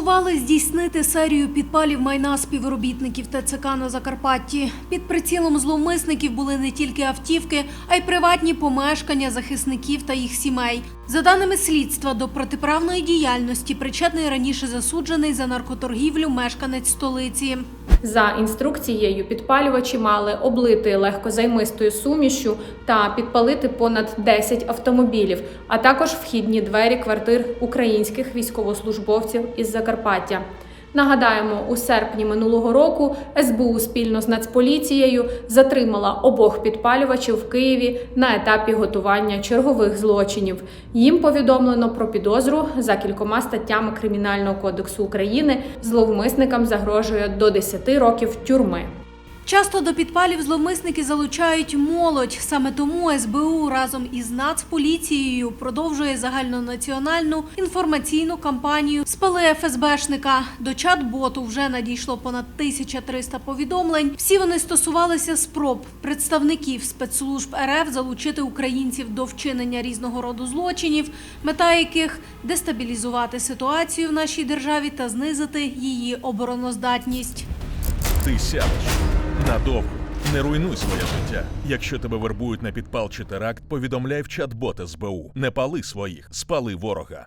Планували здійснити серію підпалів майна співробітників ТЦК на Закарпатті. Під прицілом зловмисників були не тільки автівки, а й приватні помешкання захисників та їх сімей. За даними слідства, до протиправної діяльності причетний раніше засуджений за наркоторгівлю мешканець столиці. За інструкцією підпалювачі мали облити легкозаймистою сумішю та підпалити понад 10 автомобілів, а також вхідні двері квартир українських військовослужбовців із Закарпаття. Нагадаємо, у серпні минулого року СБУ спільно з Нацполіцією затримала обох підпалювачів в Києві на етапі готування чергових злочинів. Їм повідомлено про підозру за кількома статтями Кримінального кодексу України. Зловмисникам загрожує до 10 років тюрми. Часто до підпалів зловмисники залучають молодь. Саме тому СБУ разом із Нацполіцією продовжує загальнонаціональну інформаційну кампанію «Спали ФСБшника». До чат-боту вже надійшло понад 1300 повідомлень. Всі вони стосувалися спроб представників спецслужб РФ залучити українців до вчинення різного роду злочинів, мета яких дестабілізувати ситуацію в нашій державі та знизити її обороноздатність. Ти надовго. Не руйнуй своє життя. Якщо тебе вербують на підпал чи теракт, повідомляй в чат-бот СБУ. Не пали своїх, спали ворога.